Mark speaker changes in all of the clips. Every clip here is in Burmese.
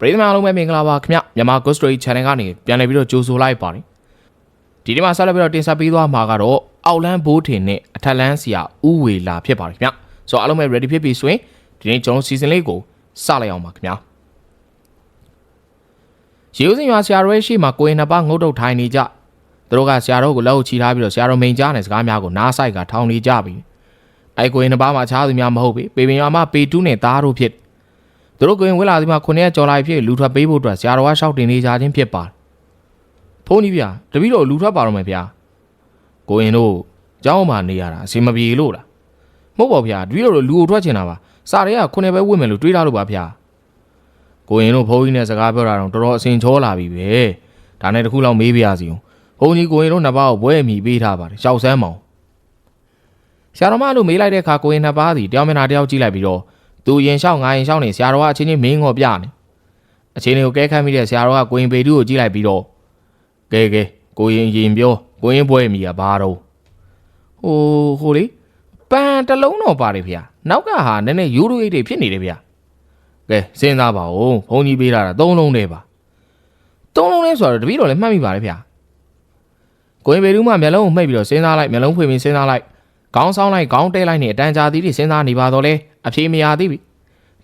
Speaker 1: ပရိသတ်များအားလုံးပဲမင်္ဂလာပါခင်ဗျမြန်မာ Ghost Story Channel ကနေပြန်လည်ပြီးတော့ကြိုဆိုလိုက်ပါတယ်ဒီနေ့မှာဆက်လက်ပြီးတော့တင်ဆက်ပေးသွားမှာကတော့အောက်လန်းဘိုးထင်နဲ့အထက်လန်းဆရာဥဝေလာဖြစ်ပါတယ်ခင်ဗျဆိုတော့အားလုံးပဲ ready ဖြစ်ပြီဆိုရင်ဒီနေ့ကျွန်တော် season လေးကိုစလိုက်အောင်ပါခင်ဗျရေဦးစင်ရွာဆရာတော်ရဲ့ရှေ့မှာကိုရင်နှစ်ပါးငုတ်တုတ်ထိုင်နေကြသူတို့ကဆရာတော်ကိုလက်ကိုချီထားပြီးတော့ဆရာတော်မိန်ကြားတဲ့စကားများကိုနားဆိုင်ကထောင်နေကြပြီအဲကိုရင်နှစ်ပါးမှာချားသူများမဟုတ်ပြီပေပင်ရွာမှာပေတူးနဲ့သားတို့ဖြစ် သူတို့ကိုရင်ဝက်လာဒီမှာခုနှစ်ရက်ကြော်လာဖြစ်လူထွက်ပေးဖို့အတွက်ဆရာတော်ကရှောက်တင်နေကြခြင်းဖြစ်ပါတယ်ဖုန်းကြီးဗျာတပည့်တော်လူထွက်ပါတော့မယ်ဗျာကိုရင်တို့เจ้าမှနေရတာအစီမပြေလို့လားမဟုတ်ပါဗျာတပည့်တော်တို့လူကိုထွက်ချင်တာပါစာတွေကခုနှစ်ပဲဝင့်မယ်လို့တွေးထားလို့ပါဗျာကိုရင်တို့ဘုန်းကြီးနဲ့စကားပြောတာတော့တော်တော်အစင်ချောလာပြီပဲဒါနဲ့တခုလောက်မေးပြရစီအောင်ဘုန်းကြီးကိုရင်တို့နှစ်ပါးကိုဘွဲအမိပေးထားပါတယ်ရှောက်ဆန်းမောင်ဆရာတော်မလို့မေးလိုက်တဲ့အခါကိုရင်နှစ်ပါးစီတယောက်မျက်နှာတယောက်ကြည့်လိုက်ပြီးတော့ သူရင်လျှောက်ငါရင်လျှောက်နေဆရာတော်ကအချင်းချင်းမင်းငေါ်ပြနေအချင်းတွေကိုကဲခတ်မိတဲ့ဆရာတော်ကကိုရင်ပေတူကိုကြည့်လိုက်ပြီးတော့ကဲကဲကိုရင်ရင်ပြောကိုရင်ဘွဲအမိကဘာတော့ဟိုဟိုလေပန်တစ်လုံးတော့ပါတယ်ဗျာနောက်ကဟာနည်းနည်းယူရိုအိတ်တွေဖြစ်နေတယ်ဗျာကဲစဉ်းစားပါဦးဘုန်းကြီးပေးတာသုံးလုံးတည်းပါသုံးလုံးလဲဆိုတော့တပည့်တော်လည်းမှတ်မိပါတယ်ဗျာကိုရင်ပေတူမှမျက်လုံးကိုမှိတ်ပြီးတော့စဉ်းစားလိုက်မျက်လုံးဖွင့်ပြီးစဉ်းစားလိုက်ခေါင်းဆောင်လိုက်ခေါင်းတဲလိုက်နဲ့အတန်ကြာသီးတွေစဉ်းစားနေပါတော့လဲ အဖြေမရသေးပြီ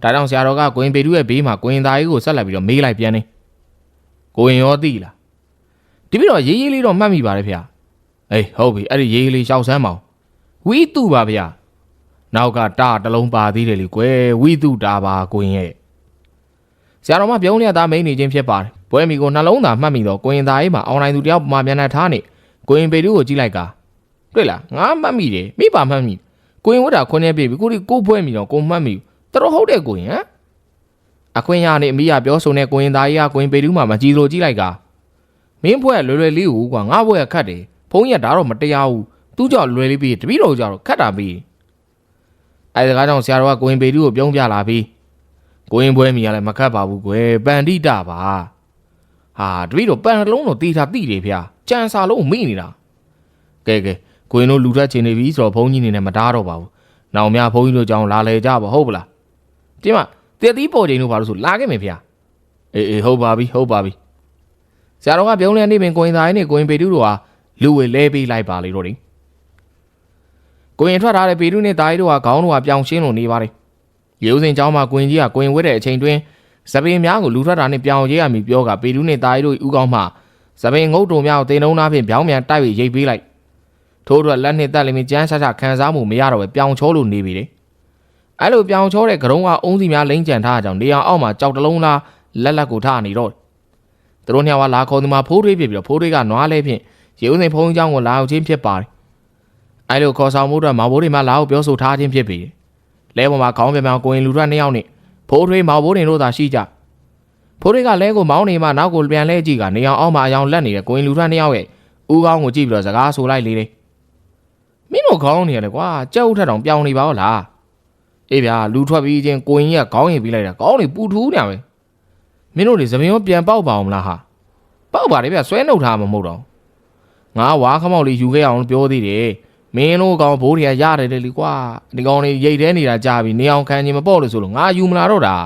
Speaker 1: ဒါကြောင့်ဆရာတော်ကကိုရင်ပေတူရဲ့ဘေးမှာကိုရင်သားကြီးကိုဆက်လက်ပြီးတော့မေးလိုက်ပြန်နေကိုရင်ရောသိလားဒီပြီးတော့ရေးရေးလေးတော့မှတ်မိပါတယ်ဗျာအေးဟုတ်ပြီအဲ့ဒီရေးရေးလေးရှောက်ဆန်းမအောင်ဝီတုပါဗျာနောက်ကတာတစ်လုံးပါသေးတယ်လေကွယ်ဝီတုတာပါကိုရင်ရဲ့ဆရာတော်မပြုံးလျက်သားမိန်နေခြင်းဖြစ်ပါတယ်ပွဲမီကိုနှလုံးသားမှတ်မိတော့ကိုရင်သားကြီးမှာအွန်လိုင်းသူတယောက်မှာမျက်နှာထားနေကိုရင်ပေတူကိုကြည့်လိုက်ကာတွေ့လားငါမှတ်မိတယ်မိပါမှတ်မိ ကိုရင်ဝတ်တာခွန်းနေပြီကိုဒီကိုပွဲမိတော့ကိုမှတ်မိတော်ဟုတ်တယ်ကိုရင်ဟမ်အခွင့်ရနေအမိရပြောဆိုနေကိုရင်သားကြီးကကိုရင်ပေတူမှာမကြည့်လို့ကြည့်လိုက်ကာမင်းဘွဲလွယ်လွယ်လေးကိုကွာငါဘွဲခတ်တယ်ဖုန်းကြီးကဒါတော့မတရားဘူးသူ့ကြောင့်လွယ်လေးပြီးတပည့်တော်ကြောင့်ခတ်တာပြီးအဲဒါကြောင့်ဆရာတော်ကကိုရင်ပေတူကိုပြုံးပြလာပြီးကိုရင်ဘွဲမိရလဲမခတ်ပါဘူးကွယ်ပန်တိတပါဟာတပည့်တော်ပန်လုံးတော့တီးထားတိတယ်ဗျာကြံစာလုံးမိနေတာကဲကဲ ကိုရင်တို့လူထွက်ချင်နေပြီဆိုတော့ဘုန်းကြီးနေနဲ့မတားတော့ပါဘူးနောင်များဘုန်းကြီးတို့ကြောင့်လာလေကြပါဟုတ်ပလားဒီမှာတက်သီးပေါ်ချိန်တို့ဘာလို့ဆိုလာခဲ့မယ်ဗျာအေးအေးဟုတ်ပါပြီဟုတ်ပါပြီဆရာတော်ကပြုံးလဲနေပင်ကိုရင်သားရင်းနဲ့ကိုရင်ပေတူတို့ဟာလူဝေလဲပေးလိုက်ပါလေတော့တယ်ကိုရင်ထွက်ထားတဲ့ပေတူနဲ့သားရီတို့ဟာခေါင်းတို့ဟာပြောင်ရှင်းလို့နေပါတယ်ရေဦးစင်เจ้าမှာကိုရင်ကြီးကကိုရင်ဝတ်တဲ့အချိန်တွင်းစပင်းများကိုလူထွက်တာနဲ့ပြောင်ရေးရမည်ပြောကပေတူနဲ့သားရီတို့ဥကောင်းမှစပင်းငုတ်တုံများကိုတင်နှုံးသားဖြင့်ပြောင်းပြန်တိုက်ပြီးရိတ်ပေးလိုက် ထို့အတွက်လက်နှစ်တက်လိမ့်မကျန်းဆဆခံစားမှုမရတော့ပဲပြောင်ချောလို့နေပြီလေအဲ့လိုပြောင်ချောတဲ့ကရုံးကအုံးစီများလိမ့်ကြံထားကြအောင်နေအောင်အောက်မှာကြောက်တလုံးလားလက်လက်ကိုထားနေတော့သူတို့နှစ်ယောက်ကလာခေါ်သူမှာဖိုးထွေးဖြစ်ပြီးတော့ဖိုးထွေးကနွားလဲဖြင့်ရေဦးစိန်ဖုံးเจ้าကိုလာအောင်ချင်းဖြစ်ပါတယ်အဲ့လိုခေါ်ဆောင်မှုအတွက်မောင်ဘိုးတွေမှလာအောင်ပြောဆိုထားခြင်းဖြစ်ပြီးလဲပေါ်မှာခေါင်းပြပြောင်ကိုရင်လူထွက်နှစ်ယောက်နဲ့ဖိုးထွေးမောင်ဘိုးတွေတို့သာရှိကြဖိုးထွေးကလဲကိုမောင်းနေမှနောက်ကိုပြန်လဲကြည့်ကနေအောင်အောက်မှာအယောင်လက်နေတဲ့ကိုရင်လူထွက်နှစ်ယောက်ရဲ့ဦးကောင်းကိုကြည့်ပြီးတော့စကားဆိုလိုက်လေလေ မင်းတို့ခေါင်းနေရတယ်ကွာကြောက်ထက်တောင်ပြောင်းနေပါဦးလားအေးဗျာလူထွက်ပြီးချင်းကိုရင်ကြီးကခေါင်းရင်ပြီးလိုက်တာခေါင်းနေပူထူးနေပဲမင်းတို့တွေသမင်ရောပြန်ပေါက်ပါအောင်မလားဟာပေါက်ပါလေဗျဆွဲနှုတ်ထားမှာမဟုတ်တော့ငါဝါခမောက်လေးယူခဲ့အောင်ပြောသေးတယ်မင်းတို့ကောင်ဘိုးတွေကရတယ်လေကွာဒီကောင်တွေရိတ်တဲနေတာကြာပြီနေအောင်ခံခြင်းမပေါ့လို့ဆိုလို့ငါယူမလာတော့တာ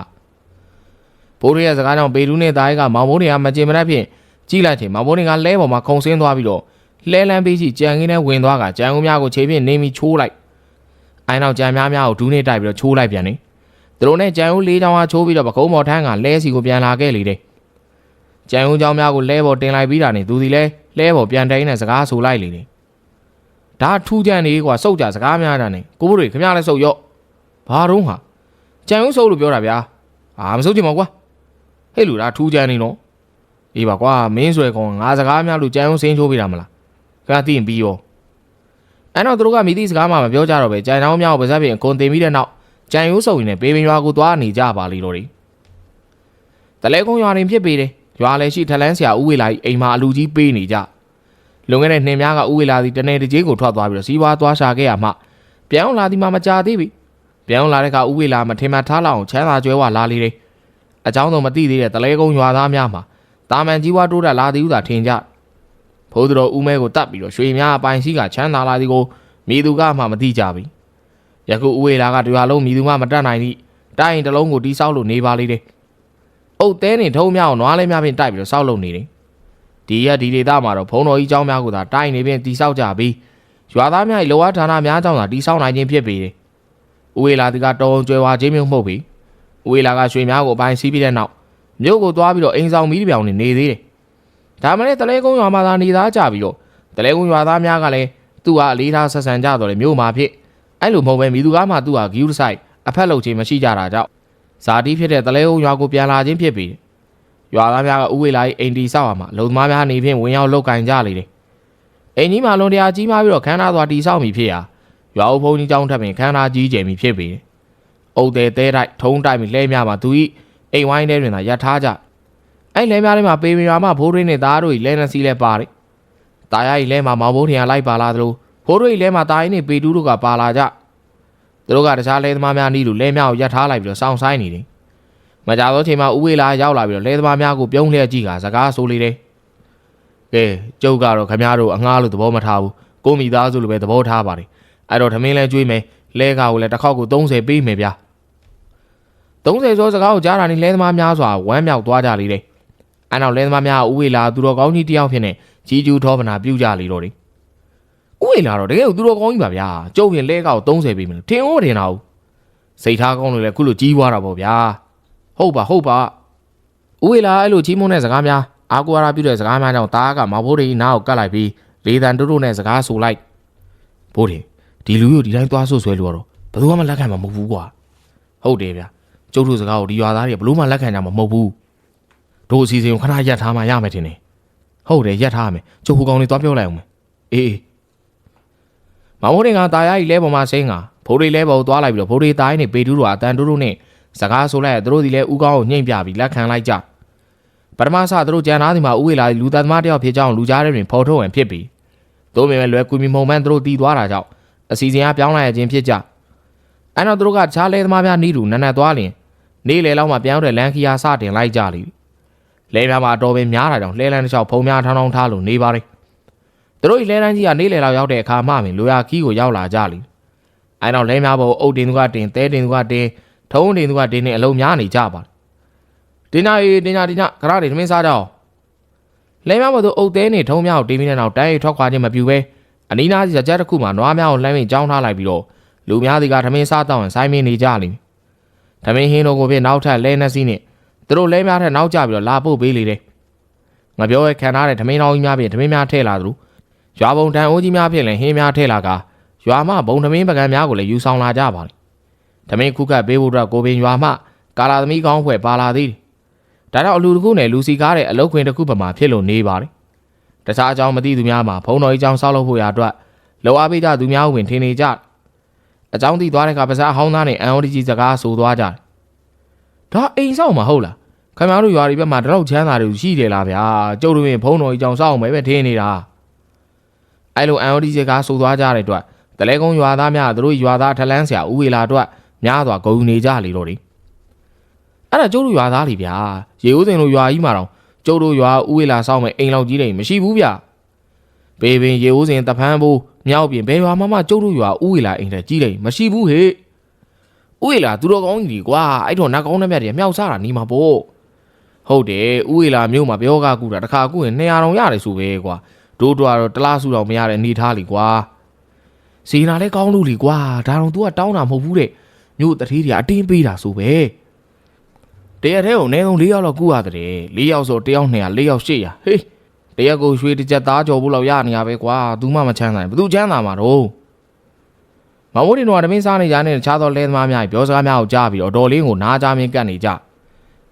Speaker 1: ဘိုးတွေကစကားကြောင့်ပေတူးနဲ့သားရဲကမောင်ဘိုးတွေကမကျင်မတတ်ဖြင့်ကြီးလိုက်တယ်မောင်ဘိုးတွေကလဲပေါ်မှာခုံဆင်းသွားပြီးတော့ လဲလန်းပေးချီကြံခင်းနဲ့ဝင်သွားကကြံဦးများကိုခြေဖြင့်နေမီချိုးလိုက်အိုင်းနောက်ကြံများများကိုဒူးနဲ့တိုက်ပြီးတော့ချိုးလိုက်ပြန်တယ်သူတို့နဲ့ကြံဦးလေးချောင်းအားချိုးပြီးတော့ပကုံးမော်ထန်းကလဲစီကိုပြန်လာခဲ့လေတယ်ကြံဦးချောင်းများကိုလဲပေါ်တင်လိုက်ပြီးတာနဲ့သူစီလဲလဲပေါ်ပြန်တိုင်းနဲ့စကားဆိုလိုက်လေတယ်ဒါထူးကြံနေကွာစုတ်ကြစကားများတာနဲ့ကိုဘိုးတွေခမရလဲစုတ်ရော့ဘာတော့ဟာကြံဦးစုတ်လို့ပြောတာဗျာအာမစုတ်ချင်ပါကွာဟဲ့လူဒါထူးကြံနေတော့အေးပါကွာမင်းဆွဲကောင်ငါစကားများလို့ကြံဦးစင်းချိုးပေးတာမလား ကသိရင်ပြီးရောအဲ့တော့သူတို့ကမိသည့်စကားမှမပြောကြတော့ပဲကြိုင်တောင်းမြောက်ပါဇက်ပြင်အကုန်တင်ပြီးတဲ့နောက်ကြိုင်ရိုးစုံရင်ပေပင်ရွာကိုသွားနေကြပါလိမ့်တော့တယ်တလဲကုန်းရွာတွင်ဖြစ်ပေတယ်ရွာလည်းရှိထလန်းဆရာဦးဝေလာကြီးအိမ်မှာအလူကြီးပေးနေကြလွန်ခဲ့တဲ့နှစ်များကဦးဝေလာသည်တနေတကြီးကိုထွက်သွားပြီးတော့စီးပွားသွားရှာခဲ့ရမှပြန်လာသည်မှမကြသေးပြီပြန်လာတဲ့ကဦးဝေလာမထင်မှထားလောက်အောင်ချမ်းသာကြွယ်ဝလာလေတယ်အကြောင်းတော့မသိသေးတဲ့တလဲကုန်းရွာသားများမှာတာမန်ကြီးဝါတိုးတက်လာသည်ဟုသာထင်ကြ ဖိုးသူတော်ဦးမဲကိုတတ်ပြီးတော့ရွှေများအပိုင်ရှိကချမ်းသာလာသည်ကိုမိသူကမှမသိကြပြီယခုဦးဝေလာကတရားလုံးမိသူမှမတတ်နိုင်သည့်တိုင်းတစ်လုံးကိုတီးဆောက်လို့နေပါလေတယ် အုတ်သေးနေထုံးများအောင်နွားလဲများဖြင့်တိုက်ပြီးတော့စောက်လုပ်နေတယ်ဒီရက်ဒီဒေသမှာတော့ဘုံတော်ကြီးเจ้าများကသာတိုက်နေဖြင့်တိဆောက်ကြပြီးရွာသားများ၏လောအားဌာနများကြောင့်သာတိဆောက်နိုင်ခြင်းဖြစ်ပေတယ်ဦးဝေလာဒီကတော်ုံကျွဲဝါချင်းမျိုးမှုတ်ပြီးဦးဝေလာကရွှေများကိုအပိုင်းစီးပြီးတဲ့နောက်မြို့ကိုသွားပြီးတော့အိမ်ဆောင်မီးတစ်ပြောင်နေနေသေးတယ် ဒါမှလည်းတလဲကုန်းရွာမှာသာနေသားကြပြီးတော့တလဲကုန်းရွာသားများကလည်းသူ့ဟာအလေးထားဆက်ဆံကြတော့လေမြို့မှာဖြစ်အဲ့လိုမဟုတ်ပဲမိသူကားမှသူ့ဟာဂီယူဆိုင်အဖက်လုပ်ခြင်းမရှိကြတာကြောင့်ဇာတိဖြစ်တဲ့တလဲကုန်းရွာကိုပြန်လာခြင်းဖြစ်ပြီးရွာသားများကဥဝေလာ၏အိမ်တီဆောက်ရမှာလုံသမားများနေဖြင့်ဝင်ရောက်လုတ်ကင်ကြလေတယ်အိမ်ကြီးမှာလွန်တရားကြီးမားပြီးတော့ခန်းသားစွာတီဆောက်မိဖြစ်ရာရွာအုပ်ဖုံးကြီးကျောင်းထပ်ပင်ခန်းသားကြီးကျယ်မိဖြစ်ပြီးအုတ်သေးသေးတိုက်ထုံးတိုက်ပြီးလဲများမှာသူ၏အိမ်ဝိုင်းထဲတွင်သာရထားကြ အဲ့လဲများထဲမှာပေပင်ရွာမှာဘိုးရင်းနဲ့သားတို့၏လဲနှစီလဲပါတယ်။ตาရ၏လဲမှာမောင်ဘိုးထင်ရလိုက်ပါလာသလိုဘိုးတို့၏လဲမှာตาရင်နဲ့ပေတူးတို့ကပါလာကြ။သူတို့ကတခြားလဲသမားများနီးလူလဲများကိုရထားလိုက်ပြီးတော့စောင့်ဆိုင်နေတယ်။မကြသောချိန်မှာဥဝေလာရောက်လာပြီးတော့လဲသမားများကိုပြုံးလျက်ကြည့်ကစကားဆိုလေတယ်။ကဲကျုပ်ကတော့ခမားတို့အငှားလို့သဘောမထားဘူး။ကိုမိသားစုလိုပဲသဘောထားပါတယ်။အဲ့တော့ထမင်းလဲကျွေးမယ်။လဲကာကိုလည်းတစ်ခေါက်ကို30ပေးမယ်ဗျာ။30ကျော်စကားကိုကြားတာနဲ့လဲသမားများစွာဝမ်းမြောက်သွားကြလေတယ်။ အဲ့နောက်လဲသမားများကဥဝေလာသူတော်ကောင်းကြီးတယောက်ဖြစ်နေကြီးကျူးထောပနာပြုကြလေတော့တယ်။ဥဝေလာတော့တကယ်ကိုသူတော်ကောင်းကြီးပါဗျာ။ကျုပ်ရင်လဲကာကို30ပေးမယ်လို့ထင်ဦးထင်တာဟုတ်။စိတ်ထားကောင်းလို့လည်းခုလိုကြီးပွားတာပေါ့ဗျာ။ဟုတ်ပါဟုတ်ပါ။ဥဝေလာအဲ့လိုကြီးမုန်းတဲ့စကားများအာကွာရာပြုတဲ့စကားများကြောင့်တားကမဘိုးတွေနားကိုကတ်လိုက်ပြီးလေတန်တိုးတိုးနဲ့စကားဆိုလိုက်။ဘိုးတွေဒီလူကိုဒီတိုင်းသွားဆွဆွဲလို့တော့ဘယ်သူမှလက်ခံမှာမဟုတ်ဘူးကွာ။ဟုတ်တယ်ဗျာ။ကျုပ်တို့စကားကိုဒီရွာသားတွေဘလို့မှလက်ခံကြမှာမဟုတ်ဘူး။ တို့အစီအစဉ်ကိုခဏရက်ထားမှရမယ်ထင်တယ်။ဟုတ်တယ်ရက်ထားရမယ်။ကျုပ်ဟိုကောင်လေးသွားပြောလိုက်အောင်မယ်။အေးအေးမမိုးတွေကတာယာကြီးလဲပေါ်မှာစိမ့်ကဘိုးတွေလဲပေါ်သွားလိုက်ပြီးတော့ဘိုးတွေတားရင်းနဲ့ပေတူးတို့အတန်တူးတို့နဲ့စကားဆိုလိုက်သူတို့ဒီလဲဥကောင်းကိုညှိမ့်ပြပြီးလက်ခံလိုက်ကြပထမဆသူတို့ကြံသားဒီမှာဥဝေလာလူသားသမားတယောက်ဖြစ်ကြောင်းလူကြားတဲ့တွင်ဖော်ထုတ်ဝင်ဖြစ်ပြီးသို့ပေမဲ့လွယ်ကူမီမုံမှန်သူတို့တီးသွားတာကြောင့်အစီအစဉ်အပြောင်းလဲခြင်းဖြစ်ကြအဲ့တော့သူတို့ကခြားလဲသမားများနီးတူနန်းနန်းသွားလျင်နေ့လေလောက်မှပြောင်းတဲ့လန်ခီယာစတင်လိုက်ကြလိ လဲများမှာတော်ပင်များတာကြောင့်လှဲလန်းတစ်လျှောက်ဖုံများထောင်းထောင်းထားလို့နေပါတယ်သူတို့လှဲလန်းကြီးကနေ့လေလောက်ရောက်တဲ့အခါမှပင်လိုရာခီးကိုရောက်လာကြလိအဲ့တော့လဲများဘုံအုတ်တင်သူကတင်တဲတင်သူကတင်ထုံးတင်သူကတင်နေအလုံးများနေကြပါတယ်တင်ညာအေးတင်ညာတင်ညာခရတွေထမင်းစားကြအောင်လဲများဘုံသူအုတ်သေးနေထုံးများကိုတင်ပြီးတဲ့နောက်တိုင်းထွက်ခွာခြင်းမပြုဘဲအနီးနားစီစကြက်တစ်ခုမှာနွားများကိုလှမ်းပြီးကြောင်းထားလိုက်ပြီးတော့လူများစီကထမင်းစားတော့ရင်ဆိုင်မင်းနေကြလိမ့်ထမင်းဟင်းတို့ကိုပြနောက်ထပ်လဲနှက်စီးနဲ့ သူတို့လဲများထက်နောက်ကျပြီးတော့လာပို့ပေးလေတယ်ငါပြောရဲခံထားတဲ့ထမင်းတော်ကြီးများပြင်ထမင်းများထည့်လာသလိုရွာဘုံတန်အိုးကြီးများဖြစ်ရင်ဟင်းများထည့်လာကရွာမဘုံထမင်းပကံများကိုလည်းယူဆောင်လာကြပါလိမ့်ထမင်းခုကပ်ပေးဖို့အတွက်ကိုပင်ရွာမကာလာသမီးကောင်းဖွဲ့ပါလာသေးတယ်ဒါတော့အလူတစ်ခုနဲ့လူစီကားတဲ့အလုတ်ခွင်တစ်ခုပမာဖြစ်လို့နေပါတယ်တခြားအကြောင်းမသိသူများမှာဘုံတော်ကြီးကြောင်းဆောက်လုပ်ဖို့ရာအတွက်လောအားပေးကြသူများဝင်ထင်နေကြအကြောင်းသိသွားတဲ့အခါပါစားအဟောင်းသားနဲ့အန်အိုဒီကြီးစကားဆိုသွားကြတယ်ဒါအိမ်ဆောက်မှာဟုတ်လား ခင်ဗျားတို့ရွာတွေဘက်မှာတတော့ချမ်းသာတွေရှိတယ်လားဗျာကျုပ်တို့ရင်ဘုံတော်ကြီးကြောင်းဆောက်အောင်ပဲထင်းနေတာအဲ့လိုအန်အိုဒီစကားဆိုသွားကြတဲ့အတွက်တလဲကုန်းရွာသားများသူတို့ရွာသားထလန်းဆရာဦးဝေလာအတွက်များစွာဂုဏ်နေကြလေတော့တယ်အဲ့ဒါကျုပ်တို့ရွာသားတွေဗျာရေဦးစင်တို့ရွာကြီးမှာတော့ကျုပ်တို့ရွာဦးဝေလာဆောက်မဲ့အိမ်လောက်ကြီးတွေမရှိဘူးဗျဘေးပင်ရေဦးစင်တဖန်းဘူးမြောက်ပြင်ဘယ်ရွာမှမကျုပ်တို့ရွာဦးဝေလာအိမ်တဲ့ကြီးတယ်မရှိဘူးဟေ့ဦးဝေလာသူတော်ကောင်းကြီးကွာအဲ့တော့နတ်ကောင်းတဲ့မြတ်တွေမြောက်စားတာနီးမှာပေါ့ ဟုတ်တယ်ဦးဝေလာမြို့မှာပြောကားကူတာတစ်ခါကူရင်200တောင်ရတယ်ဆိုပဲကွာတို့တို့ကတော့တလားစုတော်မရတဲ့အနေထားလीကွာစီနာလည်းကောင်းလို့လीကွာဒါတော့ तू ကတောင်းတာမဟုတ်ဘူးတဲ့မြို့တတိတွေအတင်းပေးတာဆိုပဲတရက်တည်းကိုအနည်းဆုံး၄ယောက်လောက်ကူရတယ်၄ယောက်ဆိုတယောက်200၄ယောက်800ဟေးတရက်ကိုရွှေတစ်ချက်သားကြော်ဖို့လောက်ရနေရပဲကွာ तू မှမချမ်းသာဘူး तू ချမ်းသာမှာတော့မမိုးတင်တော့တမင်းစားနေကြတဲ့တခြားသောလဲသမားများပြောစကားများကိုကြားပြီးတော့ဒေါ်လေးကိုနားကြားမင်းကတ်နေကြ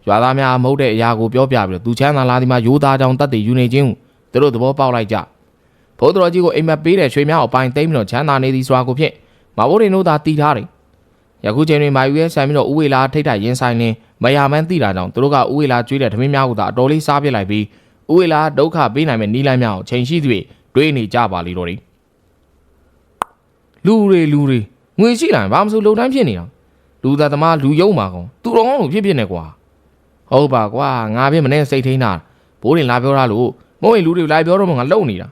Speaker 1: ရွာသားများမဟုတ်တဲ့အရာကိုပြောပြပြီးတော့ तू ချမ်းသာလာဒီမှာရိုးသားကြောင်တတ်တည်ယူနေခြင်းသူတို့သဘောပေါက်လိုက်ကြဘိုးတော်ကြီးကိုအိမ်မက်ပေးတဲ့ရွှေများအပိုင်းသိမ်းပြီးတော့ချမ်းသာနေသည်ဆိုတာကိုဖြင့်မမိုးတင်တို့သာတီးထားတယ်ယခုချိန်တွင်မာယူရဲ့ဆန်ပြီးတော့ဥဝေလာထိတ်ထိုက်ရင်ဆိုင်နေမယာမန်းသိတာကြောင့်သူတို့ကဥဝေလာကျွေးတဲ့ဓမင်းများကိုသာအတော်လေးစားပြစ်လိုက်ပြီးဥဝေလာဒုက္ခပေးနိုင်မဲ့နီးလန်းများကိုချိန်ရှိသူတွေတွေးနေကြပါလိမ့်တော့တယ်လူတွေလူတွေငွေရှိလာရင်ဘာမှမဆိုလုံတိုင်းဖြစ်နေတာလူသားသမားလူယုံမှာကောင်သူတော်ကောင်းလို့ဖြစ်ဖြစ်နေကွာ ဟုတ်ပါကွာငါပြင်းမနဲ့စိတ်ထိန်းတာဘိုးရင်လာပြောတာလို့မဟုတ်ရင်လူတွေလာပြောတော့မှငါလုံနေတာ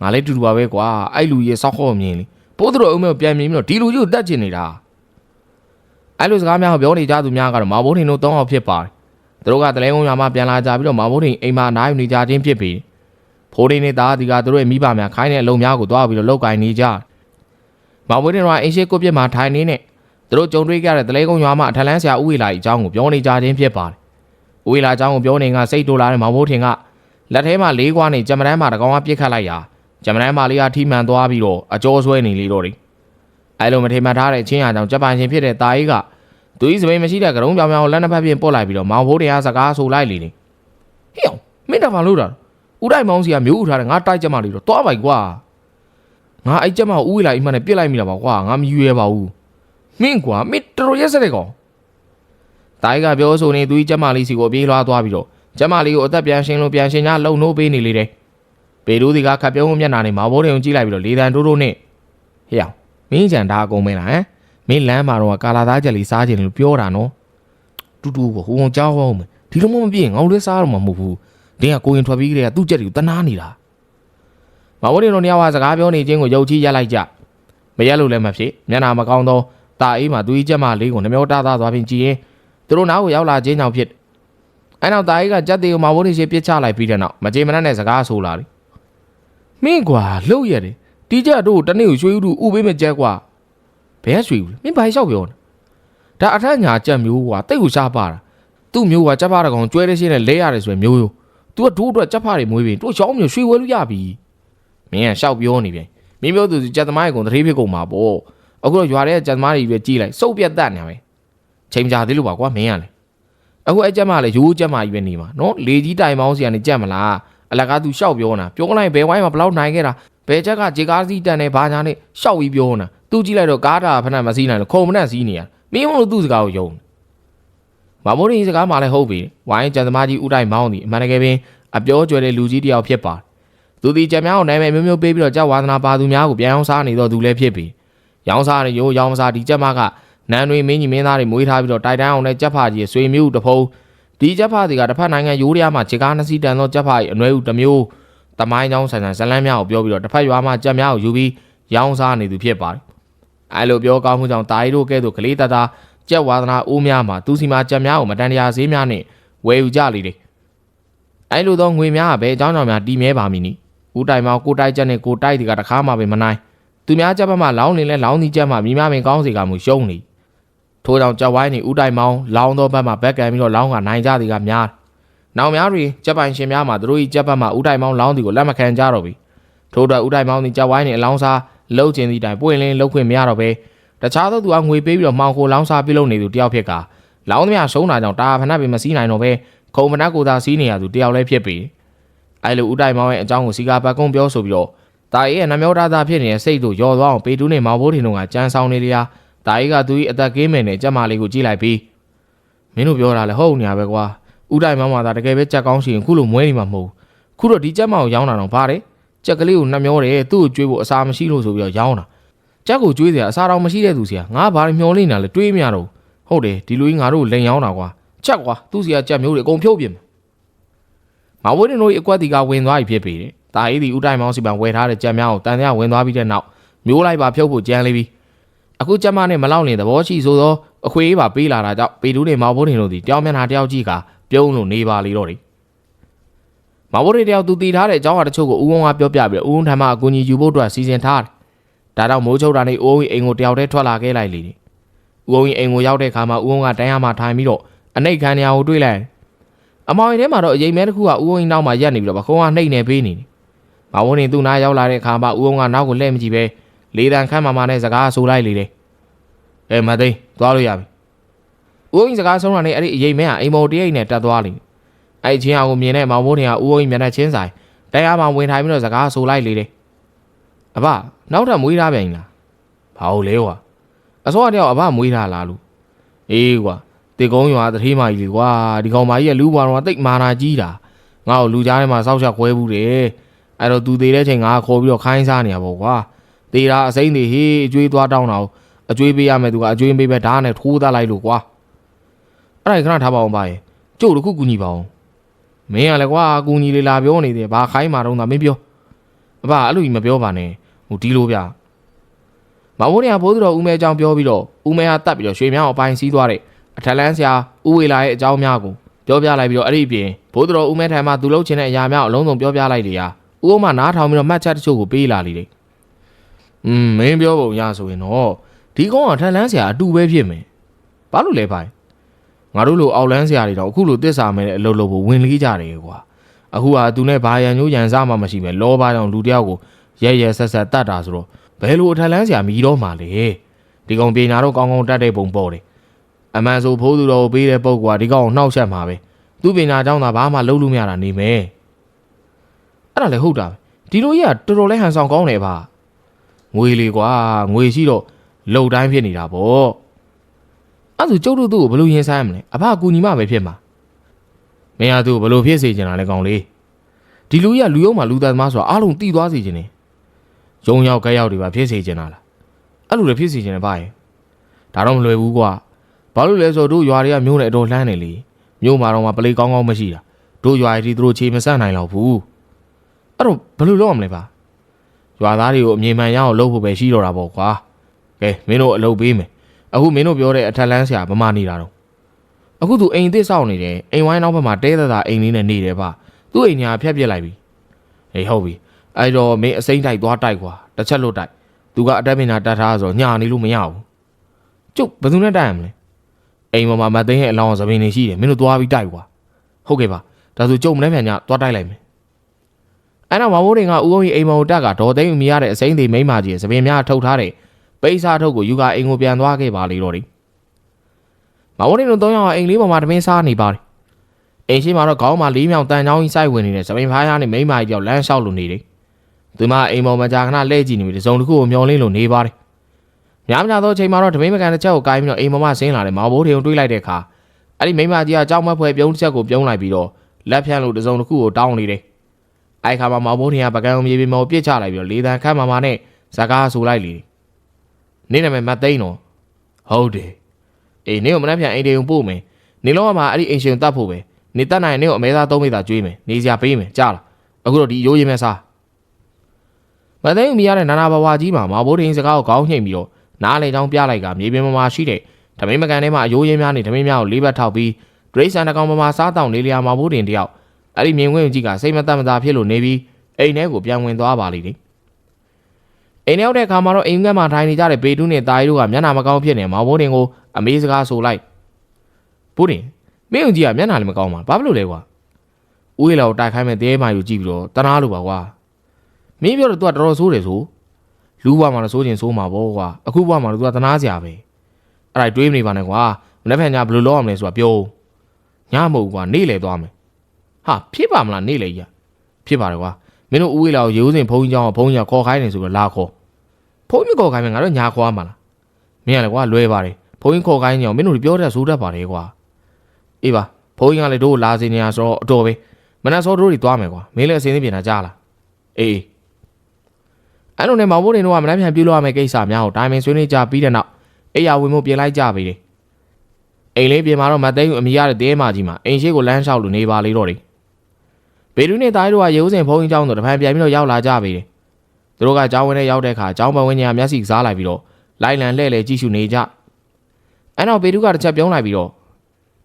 Speaker 1: ငါလည်းတူတူပါပဲကွာအဲ့လူရဲ့စောက်ခေါ့မြင်လေဘိုးတို့အုံမဲ့ပြန်မြင်ပြီးတော့ဒီလူကြီးကိုတတ်ချင်နေတာအဲ့လိုစကားများကိုပြောနေကြသူများကတော့မာဘိုးထင်တို့တောင်းအောင်ဖြစ်ပါတယ်သူတို့ကတလဲကုန်းရွာမှာပြန်လာကြပြီးတော့မောင်ဘိုးတင်အိမ်မှာအနားယူနေကြခြင်းဖြစ်ပြီးဖိုးရင်းနဲ့သားဒီကသူတို့ရဲ့မိဘများခိုင်းတဲ့အလုံးများကိုတွားပြီးတော့လောက်ကင်နေကြမောင်ဘိုးတင်ကအင်းရှိကိုပြစ်မှာထိုင်နေနဲ့သူတို့ကြုံတွေ့ကြတဲ့တလဲကုန်းရွာမှာအထက်လန်းဆရာဦးဝေလာကြီးအကြောင်းကိုပြောနေကြခြင်းဖြစ်ပါတယ်ဦး ဝေလာအကြောင်းကိုပြောနေကစိတ်တိုးလာတဲ့မောင်ဘိုးတင်ကလက်ထဲမှာလေးကွာနေဂျမတန်းမှာတကောင်ကပြစ်ခတ်လိုက်ရာဂျမတန်းမှာလေးကထိမှန်သွားပြီးတော့အကျော်ဆွဲနေလေတော့တယ်အဲလိုမထေမှတ်ထားတဲ့ချင်းအားကြောင့်ဂျပန်ရှင်ဖြစ်တဲ့တာကြီးကသူဤစပိန်မရှိတဲ့ကရုံးပြောင်ပြောင်ကိုလက်နှစ်ဖက်ပြင်ပုတ်လိုက်ပြီးတော့မောင်ဖိုးတရားစကားဆိုလိုက်လေနေဟေ့အောင်မင်းတဘာလို့တာဦးတိုင်းမောင်စီကမျိုးဥထားတယ်ငါတိုက်ကြက်မလေးတော့တွားပါ ਈ ကွာငါအဲ့ကြက်မကိုဦးဝေးလာအိမ်မနဲ့ပြစ်လိုက်မိတာပါကွာငါမယူရဲပါဘူးမင်းကွာမင်းတော်တော်ရက်စတဲ့ကောင် တာကြီးကပြောဆိုနေသူဤကြက်မလေးစီကိုပြေးလွှားသွားပြီးတော့ကြက်မလေးကိုအသက်ပြန်ရှင်းလို့ပြန်ရှင်းကြလုံနှိုးပေးနေလေတယ်ပေတူးစီကခပ်ပြုံးမျက်နှာနဲ့မောင်ဖိုးတွေကိုကြည့်လိုက်ပြီးတော့လေတံတိုးတိုးနဲ့ဟေ့အောင်မင်းကြံဒါအကုန်မင်းလားဟမ်မင်းလမ်းမှာတော့ကာလာသားချက်လေးစားခြင်းလို့ပြောတာနော်တူတူကဟိုကောင်ကြောက်အောင်မယ်ဒီလိုမှမပြည့်ငေါလေးစားတော့မှမဟုတ်ဘူးတင်းကကိုရင်ထွက်ပြီးကြတဲ့ကသူ့ချက်တွေကိုတနာနေတာမဝရီတို့ညဝါစကားပြောနေခြင်းကိုယုံကြည်ရက်လိုက်ကြမရက်လို့လည်းမဖြစ်မျက်နာမကောင်းတော့တာအေးမှာသူကြီးချက်မလေးကိုနှမျောတာသားသွားပြင်ကြည့်ရင် သူတို့နားကိုရောက်လာခြင်းကြောင့်ဖြစ်အဲနောက်တာအေးကကြက်သေးကိုမဝရီရှိပြစ်ချလိုက်ပြီးတဲ့နောက်မကြေမနက်နဲ့စကားဆိုလာတယ်မင်းကွာလှုပ်ရတယ်တီးကြတို့တနေ့ကိုရွှေဥတူဥပေးမကြက်ကွာဘယ်ရွှေဘူးလဲမင်းဘာလျှောက်ပြောနေဒါအထက်ညာကြက်မျိုးကွာတိတ်ကိုရှားပါတာသူ့မျိုးကကြက်ဖားတကောင်ကျွဲတဲ့ရှင်းနဲ့လဲရတယ်ဆိုရင်မျိုးရိုး तू ကဒိုးအတွက်ကြက်ဖားတွေမွေးပြီး तू ရှောင်းမျိုးရွှေဝဲလို့ရပြီမင်းကရှောက်ပြောနေပြန်မင်းပြောသူကြက်သမားရေကုန်တတိဖြစ်ကုန်မှာပေါ့အခုတော့ရွာထဲကကြက်သမားတွေပဲကြီးလိုက်စုပ်ပြတ်တတ်နေပဲ ချိန်ကြသေးလို့ပါကွာမင်းကလေအခုအဲ့ကြက်မလည်းရိုးကြက်မကြီးပဲနေမှာနော်လေကြီးတိုင်မောင်းစီကနေကြက်မလားအလကား तू ရှောက်ပြောနေတာပြောလိုက်ဘယ်ဝိုင်းမှာဘလောက်နိုင်ခဲ့တာဘယ်ချက်ကဂျေကားစီတန်နေဘာညာနဲ့ရှောက်ပြီးပြောနေတာသူကြည့်လိုက်တော့ကားတာဖက်နဲ့မစီးနိုင်လို့ခုံမနဲ့စီးနေရမင်းမလို့သူ့စကားကိုယုံမမိုးရင်စကားမှလည်းဟုတ်ပြီဝိုင်းကျန်သမားကြီးဦးတိုင်းမောင်းသည်အမှန်တကယ်ပင်အပြောကျွဲတဲ့လူကြီးတစ်ယောက်ဖြစ်ပါသူဒီကြံများကိုနိုင်မယ်မျိုးမျိုးပေးပြီးတော့ကြောက်ဝါသနာပါသူများကိုပြန်အောင်စားနေတော့သူလည်းဖြစ်ပြီရောင်းစားနေရိုးရောင်းစားဒီကြက်မက နန်းတွေမင်းကြီးမင်းသားတွေမွေးထားပြီးတော့တိုက်တန်းအောင်နဲ့ကြက်ဖာကြီးဆွေမျိုးတဖုံဒီကြက်ဖာစီကတစ်ဖက်နိုင်ငံရိုးရမှာခြေကားနှစ်စီးတန်သောကြက်ဖာကြီးအနွယ်ဦးတစ်မျိုးတမိုင်းချောင်းဆန်ဆန်ဇလန်းများကိုပြောပြီးတော့တစ်ဖက်ရွာမှာကြက်များကိုယူပြီးရောင်းစားနေသူဖြစ်ပါတယ်အဲလိုပြောကောင်းမှုကြောင့်တာရီတို့ကဲ့သို့ကလေးတသားကြက်ဝါသနာအိုးများမှာသူစီမှာကြက်များကိုမတန်တရားဈေးများနဲ့ဝယ်ယူကြလေတယ်အဲလိုသောငွေများကဘယ်အကြောင်းကြောင့်များတီးမြဲပါမည်နိဦးတိုင်မောင်ကိုတိုက်ချက်နဲ့ကိုတိုက်ဒီကတခါမှပဲမနိုင်သူများကြက်ဘက်မှလောင်းနေလဲလောင်းဒီကြက်မှမိမပင်ကောင်းစီကမှုရှုံးနေ ထို့ကြောင့်ကြက်ဝိုင်းနေဦးတိုင်မောင်လောင်းသောဘက်မှဘက်ကန်ပြီးတော့လောင်းကနိုင်ကြသည်ကများနောင်များတွင်ကြက်ပိုင်ရှင်များမှာသူတို့၏ကြက်ဘက်မှဦးတိုင်မောင်လောင်းသည်ကိုလက်မခံကြတော့ပြီထို့အတွက်ဦးတိုင်မောင်သည်ကြက်ဝိုင်းနေအလောင်းစားလှုပ်ခြင်းသည့်တိုင်ပွင့်လင်းလှုပ်ခွင့်မရတော့ပဲတခြားသောသူကငွေပေးပြီးတော့မှောင်ခိုလောင်းစားပြုလုပ်နေသူတယောက်ဖြစ်ကလောင်းသမျှရှုံးတာကြောင့်တာဖနက်ပင်မစည်းနိုင်တော့ပဲခုံဖနက်ကိုသာစီးနေရသူတယောက်လည်းဖြစ်ပြီအဲလိုဦးတိုင်မောင်ရဲ့အကြောင်းကိုစီကာပတ်ကုန်းပြောဆိုပြီးတော့တာအေးရဲ့နှမျောသားသားဖြစ်နေတဲ့စိတ်တို့ယော်သွားအောင်ပေတူးနဲ့မောင်ဘိုးထင်တို့ကကြမ်းဆောင်နေလျာ တာအေးကသူ၏အသက်ကင်းမယ်နဲ့ကြက်မာလေးကိုကြည့်လိုက်ပြီးမင်းတို့ပြောတာလည်းဟုတ်နေရပဲကွာဦးတိုင်မောင်ကသာတကယ်ပဲကြက်ကောင်းရှိရင်ခုလိုမွဲနေမှာမဟုတ်ခုတော့ဒီကြက်မာကိုရောင်းတာတော့ဗါတယ်ကြက်ကလေးကိုနှမျောတယ်သူ့ကိုကြွေးဖို့အစာမရှိလို့ဆိုပြီးတော့ရောင်းတာကြက်ကိုကျွေးစရာအစားတော်မရှိတဲ့သူစီကငါဘာမျောလိမ့်တာလဲတွေးမရတော့ဟုတ်တယ်ဒီလူကြီးငါတို့လိန်ရောင်းတာကွာချက်ကွာသူ့စီကကြက်မျိုးတွေအကုန်ဖြုတ်ပြင်းမဝင်းတို့၏အကွက်တီကဝင်သွားပြီဖြစ်ပေတယ်တာအေးဒီဥတိုင်မောင်းစီပံဝယ်ထားတဲ့ကြက်များကိုတန်တရားဝင်သွားပြီးတဲ့နောက်မျိုးလိုက်ပါဖြုတ်ဖို့ကြမ်းလေးပြီး အခုကြက်မနဲ့မလောက်နေသဘောရှိဆိုသောအခွေးပါပေးလာတာကြောင့်ပေတူးနေမောင်ဘိုးထင်တို့သည်တယောက်မျက်နှာတယောက်ကြည့်ကပြုံးလို့နေပါလေတော့တယ်မောင်ဘိုးတွေတယောက်သူတည်ထားတဲ့အကြောင်းအရာတချို့ကိုဦးဝန်းကပြောပြပြီးဦးဝန်းထံမှအကူအညီယူဖို့အတွက်စီစဉ်ထားတယ်ဒါတော့မိုးချုပ်တာနဲ့ဦးအောင်ကြီးအိမ်ကိုတယောက်တည်းထွက်လာခဲ့လိုက်လေတယ်။ဦးအောင်ကြီးအိမ်ကိုရောက်တဲ့အခါမှာဦးအောင်ကတန်းရမှာထိုင်ပြီးတော့အနှိတ်ခံနေရကိုတွေးလိုက်။အမောင်ရင်ထဲမှာတော့အရင်မဲတစ်ခုကဦးအောင်ကြီးနောက်မှာရက်နေပြီးတော့ပခုံးကနှိတ်နေပေးနေတယ်။မဝန်းနေသူ့နားရောက်လာတဲ့အခါမှာဦးအောင်ကနောက်ကိုလှည့်မကြည့်ပဲ လေးတန်ခမ်းမာမာနဲ့စကားဆိုလိုက်လေတယ်။အဲမသိသွားလို့ရပြီ။ဦးအောင်ကြီးစကားဆုံးတာနဲ့အဲ့ဒီအရင်မဲကအိမ်မော်တရိတ်နဲ့တက်သွားလေ။အဲ့ချင်းအောင်ကိုမြင်တဲ့မောင်ဘိုးနေကဦးအောင်ကြီးမျက်နှာချင်းဆိုင်တရားမှဝင်ထိုင်ပြီးတော့စကားဆိုလိုက်လေတယ်။အဘနောက်ထပ်မွေးထားပြန်လားဘာလို့လဲကွာအစောကတယောက်အဘမွေးထားလားလို့အေးကွာတေကုန်းရွာတထေးမကြီးလေကွာဒီကောင်မကြီးကလူဘွားတော့တိတ်မာနာကြီးတာငါ့ကိုလူကြားထဲမှာစောက်ချက်ခွဲဘူးတယ်အဲ့တော့သူသေးတဲ့ချိန်ငါခေါ်ပြီးတော့ခိုင်းစားနေရပေါ့ကွာ သေးတာအစိမ့်တွေဟေးအကျွေးသွားတောင်းတာအကျွေးပေးရမယ်သူကအကျွေးပေးပဲဓာတ်နဲ့ထိုးသားလိုက်လို့ကွာအဲ့ဒါခဏထားပါအောင်ပါရဲ့ကျုပ်တခုကူညီပါအောင်မင်းကလည်းကွာကူညီလေလာပြောနေတယ်ဘာခိုင်းမှာတော့သာမင်းပြောအဘအဲ့လိုကြီးမပြောပါနဲ့ဟိုဒီလိုဗျမဝိုးရဘိုးသူတော်ဦးမဲအကြောင်းပြောပြီးတော့ဦးမဲဟာတတ်ပြီးတော့ရွှေမြောင်းအပိုင်းစီးသွားတဲ့အထက်လန်းဆရာဦးဝေလာရဲ့အကြောင်းများကိုပြပြောပြလိုက်ပြီးတော့အဲ့ဒီအပြင်ဘိုးတော်ဦးမဲထိုင်မှသူလှုပ်ချင်တဲ့အရာများအလုံးစုံပြောပြလိုက်တယ်ရာဦးအောင်မနားထောင်ပြီးတော့မှတ်ချက်တချို့ကိုပေးလာလေတယ် อืมမင်းပြောပုံရဆိုရင်တော့ဒီကောင်ကထန်လန်းဆရာအတူပဲဖြစ်မယ်ဘာလို့လဲဖိုင်ငါတို့လိုအောက်လန်းဆရာတွေတော့အခုလိုတစ္ဆာမဲတဲ့အလုပ်လုပ်ဖို့ဝင်လေးကြတယ်ကွာအခုကသူနဲ့ဘာရန်ညိုးရန်စားမှမရှိပဲလောပါကြောင့်လူတယောက်ကိုရဲရဲဆက်ဆက်တတ်တာဆိုတော့ဘယ်လိုအထက်လန်းဆရာမြည်တော့မှလဲဒီကောင်ပြင်ညာတော့ကောင်းကောင်းတတ်တဲ့ပုံပေါ်တယ်အမှန်ဆိုဖိုးသူတော်ကိုပေးတဲ့ပုံကဒီကောင်ကိုနှောက်ယှက်မှာပဲသူပညာကြောင့်သာဘာမှလုပ်လို့မရတာနေမယ်အဲ့ဒါလည်းဟုတ်တာပဲဒီလိုကြီးကတော်တော်လေးဟန်ဆောင်ကောင်းတယ်ဗျ ငွေလေကွာငွေရှိတော့လုံတိုင်းဖြစ်နေတာပေါ့အဲ့ဒါဆိုကျုပ်တို့သူ့ကိုဘယ်လိုရင်ဆိုင်ရမလဲအဖအကူညီမပဲဖြစ်မှာမင်းကသူ့ကိုဘယ်လိုဖြစ်စေချင်တာလဲကောင်လေးဒီလူကြီးကလူယုံမှာလူသားသမားဆိုတာအားလုံးတီးသွားစေချင်တယ်ရုံရောက်ကြက်ရောက်တွေပါဖြစ်စေချင်တာလားအဲ့လိုလည်းဖြစ်စေချင်တယ်ဗျရင်ဒါတော့မလွယ်ဘူးကွာဘာလို့လဲဆိုတော့တို့ရွာတွေကမျိုးနဲ့အတော်လှမ်းနေလေမျိုးမှာတော့မှပလေးကောင်းကောင်းမရှိတာတို့ရွာတွေသူတို့ခြေမဆန့်နိုင်တော့ဘူးအဲ့တော့ဘယ်လိုလုပ်ရမလဲဗျ ရွာသားတွေကိုအမြင်မှန်ရအောင်လုပ်ဖို့ပဲရှိတော့တာပေါ့ကွာကဲမင်းတို့အလုပ်ပေးမယ်အခုမင်းတို့ပြောတဲ့အထက်လန်းဆရာမမနေတာတော့အခုသူအိမ်သစ်ဆောက်နေတယ်အိမ်ဝိုင်းနောက်ဘက်မှာတဲသသာအိမ်လေးနဲ့နေတယ်ဗျသူ့အိမ်ညာဖျက်ပြစ်လိုက်ပြီဟေးဟုတ်ပြီအဲ့တော့မင်းအစိမ့်တိုက်သွားတိုက်ကွာတစ်ချက်လွတ်တိုက်သူကအတက်ပင်နာတတ်ထားဆိုတော့ညာနေလို့မရဘူးကျုပ်ဘယ်သူနဲ့တိုက်ရမလဲအိမ်ပေါ်မှာမသိန်းရဲ့အလောင်းသပင်နေရှိတယ်မင်းတို့သွားပြီးတိုက်ကွာဟုတ်ကဲ့ပါဒါဆိုကျုပ်မနေ့ပြန်ညသွားတိုက်လိုက်မယ် အဲ့တော့မမိုးတွေကဦးအောင်ကြီးအိမ်မောင်တက်ကဒေါ်သိန်းမရတဲ့အစိမ့်သေးမိန်းမကြီးရဲ့သပင်များထုတ်ထားတဲ့ပိစာထုတ်ကိုယူကအိမ်ကိုပြန်သွားခဲ့ပါလေတော့ဒီမမိုးတွေတို့သုံးယောက်ကအိမ်လေးပေါ်မှာတမင်းစားနေပါတယ်အိမ်ရှိမှာတော့ခေါင်းမှာလေးမြောင်တန်ချောင်းကြီးစိုက်ဝင်နေတဲ့သပင်ဖားရနဲ့မိန်းမကြီးကြောက်လမ်းလျှောက်လို့နေတယ်သူမအိမ်ပေါ်မှာကြာခဏလှည့်ကြည့်နေပြီးတစုံတစ်ခုကိုမျောလင်းလို့နေပါတယ်များများသောအချိန်မှာတော့တမင်းမကန်တစ်ချက်ကိုကိုင်းပြီးတော့အိမ်ပေါ်မှာဆင်းလာတယ်မောင်ဘိုးတွေကိုတွေးလိုက်တဲ့အခါအဲ့ဒီမိန်းမကြီးကကြောက်မက်ဖွယ်ပြုံးတစ်ချက်ကိုပြုံးလိုက်ပြီးတော့လက်ဖြန့်လို့တစုံတစ်ခုကိုတောင်းနေတယ် အဲ့ခါမှာမောင်ဘိုးတွေကပကံမြေပြင်မောပြစ်ချလိုက်ပြီးတော့လေတံခတ်မာမာနဲ့ဇကားဆူလိုက်လေနေနာမည်မသိန်းတော့ဟုတ်တယ်အေးနေကိုမနှက်ပြန်အိမ်တွေကိုပို့မယ်နေလုံးကမှအဲ့ဒီအိမ်ရှင်တတ်ဖို့ပဲနေတတ်နိုင်ရင်နေကိုအမဲသားသုံးမိသားကျွေးမယ်နေစရာပေးမယ်ကြားလားအခုတော့ဒီရိုးရင်မဲ့စားမသိန်းမီရတဲ့နာနာဘဝကြီးမှာမောင်ဘိုးတွေစကားကိုခေါင်းညှိတ်ပြီးတော့နားလေချောင်းပြလိုက်ကမြေပြင်ပေါ်မှာရှိတဲ့ဓမိန်မကန်ထဲမှာအယိုးရင်းများနဲ့ဓမိန်များကိုလေးဘက်ထောက်ပြီးဒရိတ်ဆန်တကောင်ပေါ်မှာစားတောင်လေးလျာမောင်ဘိုးတင်တယောက် အဲ့ဒီမြင်ကွင်းကြီးကစိတ်မသက်မသာဖြစ်လို့နေပြီးအိမ်ထဲကိုပြန်ဝင်သွားပါလိမ့်တယ်အိမ်ထဲရောက်တဲ့အခါမှာတော့အိမ်ကမှထိုင်နေကြတဲ့ပေတူးနဲ့တာရီတို့ကမျက်နှာမကောင်းဖြစ်နေမောင်ဘိုးတင်ကိုအမေးစကားဆိုလိုက်ဘိုးတင်မင်းုံကြီးကမျက်နှာလည်းမကောင်းပါဘာဖြစ်လို့လဲကွာဦးရလောက်တိုက်ခိုင်းမဲ့တဲမာယူကြည့်ပြီးတော့တနာလို့ပါကွာမင်းပြောတော့ तू ကတော်တော်ဆိုးတယ်ဆိုလူဘွားမှာတော့ဆိုးချင်ဆိုးမှာပေါ့ကွာအခုဘွားမှာတော့ तू ကတနာစရာပဲအဲ့ဒါတွေးမနေပါနဲ့ကွာမနေ့ဖက်ညဘယ်လိုလုပ်ရမလဲဆိုတာပြောညမဟုတ်ကွာနေ့လေသွားမယ် ဟာဖြစ်ပါမလားနေ့လေကြီးဖြစ်ပါတယ်ကွာမင်းတို့ဦးရလောက်ရိုးစင်ဘုံကြီးကြောင်းဘုံကြီးခေါ်ခိုင်းနေဆိုတော့လာခေါ်ဘုံကြီးခေါ်ခိုင်းမယ်ငါတို့ညာခေါ်ရမှာလားမင်းကလည်းကွာလွဲပါတယ်ဘုံကြီးခေါ်ခိုင်းနေအောင်မင်းတို့ပြောတဲ့ဇိုးတတ်ပါတယ်ကွာအေးပါဘုံကြီးကလည်းတို့လာစီနေရဆိုတော့အတော်ပဲမနက်စောတို့တွေသွားမယ်ကွာမင်းလည်းအစင်းသိပြင်တာကြားလားအေးအဲ့လိုနဲ့မောင်ဘိုးတွေတို့ကမနက်ဖြန်ပြုလုပ်ရမယ့်ကိစ္စများကိုတိုင်ပင်ဆွေးနွေးကြပြီးတဲ့နောက်အိယာဝင်မှုပြင်လိုက်ကြပြီလေအိမ်လေးပြင်မှာတော့မသိန်းအမိရတဲ့တဲမကြီးမှာအိမ်ရှိကိုလမ်းလျှောက်လို့နေပါလေတော့တယ် ဘေဒူနဲ့သားတို့ကရေဦးစင်ဘုံကြီးကျောင်းတို့တဖန်ပြန်ပြီးတော့ရောက်လာကြပြီလေသူတို့ကကျောင်းဝင်နဲ့ရောက်တဲ့အခါကျောင်းပဝင်းကြီးကမျက်စိစားလိုက်ပြီးတော့လိုက်လံလှဲ့လေကြည့်ရှုနေကြအဲ့တော့ဘေဒူကတစ်ချက်ပြုံးလိုက်ပြီးတော့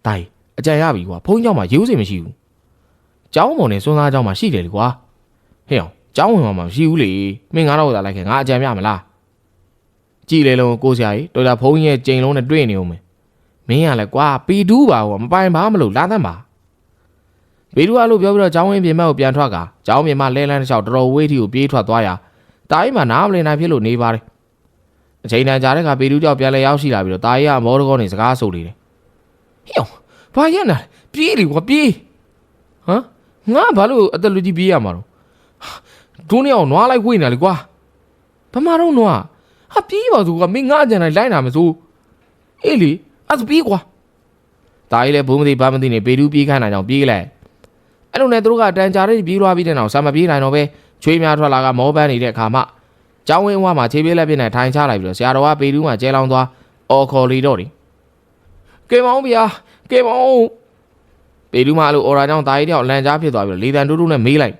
Speaker 1: တိုင်အကြံရပြီကွာဘုံကြီးကျောင်းမှာရေဦးစင်မရှိဘူးကျောင်းပေါ်နဲ့စွန်းသားကျောင်းမှာရှိတယ်လေကွာဟဲ့အောင်ကျောင်းဝင်မှာမရှိဘူးလေမင်းငါတော့သာလိုက်ခဲ့ငါအကြံပြမလားကြည်လေလုံးကိုဆရာကြီးဒေါက်တာဖုန်းကြီးရဲ့ကြိမ်လုံးနဲ့တွေ့နေအောင်မယ်မင်းကလည်းကွာပီတူးပါကွာမပိုင်ပါမလို့လာသမ်းပါ ပီတူးကလို့ပြောပြီးတော့ကျောင်းဝင်ပြင်မကိုပြန်ထွက်ကကျောင်းပြင်မလဲလန်းတစ်လျှောက်တော်တော်ဝေးထီကိုပြေးထွက်သွားရတာကြီးမှနားမလည်နိုင်ဖြစ်လို့နေပါတယ်အချိန်တန်ကြာတဲ့ခါပီတူးကြောက်ပြန်လဲရောက်ရှိလာပြီးတော့တာကြီးကမော်ဒကောနေစကားဆိုနေတယ်ဟေ့ဘာရနာပြေးလေကွာပြေးဟမ်ငါဘာလို့အသက်လူကြီးပြေးရမှာတော့ဒုနေအောင်နွားလိုက်ဝေးနေလေကွာဘာမှတော့နွားဟာပြေးပါသူကမင်းငါအကြံတိုင်းလိုက်နာမစိုးအေးလေအဲ့ဒါပြေးကွာဒါကြီးလည်းဘုံမသိဘာမသိနေပေတူးပြေးခိုင်းတာကြောင့်ပြေးလိုက် အဲ့လိုနဲ့သူတို့ကတန်ကြာတဲ့ပြေးသွားပြီးတဲ့နောက်ဆာမပြေးနိုင်တော့ပဲချွေးများထွက်လာကမောပန်းနေတဲ့အခါမှကျောင်းဝင်းဝါမှာခြေပြေးလက်ပြနဲ့ထိုင်ချလိုက်ပြီးတော့ဆရာတော်ကပေတူးမှာကျဲလောင်းသွားအော်ခေါ်လီတော့တယ်ကဲမောင်ဗျာကဲမောင်ပေတူးမှာအဲ့လိုအော်ရာကြောင့်ဒါကြီးတယောက်လန်ကြားဖြစ်သွားပြီးတော့လေတန်တူးတူးနဲ့မေးလိုက်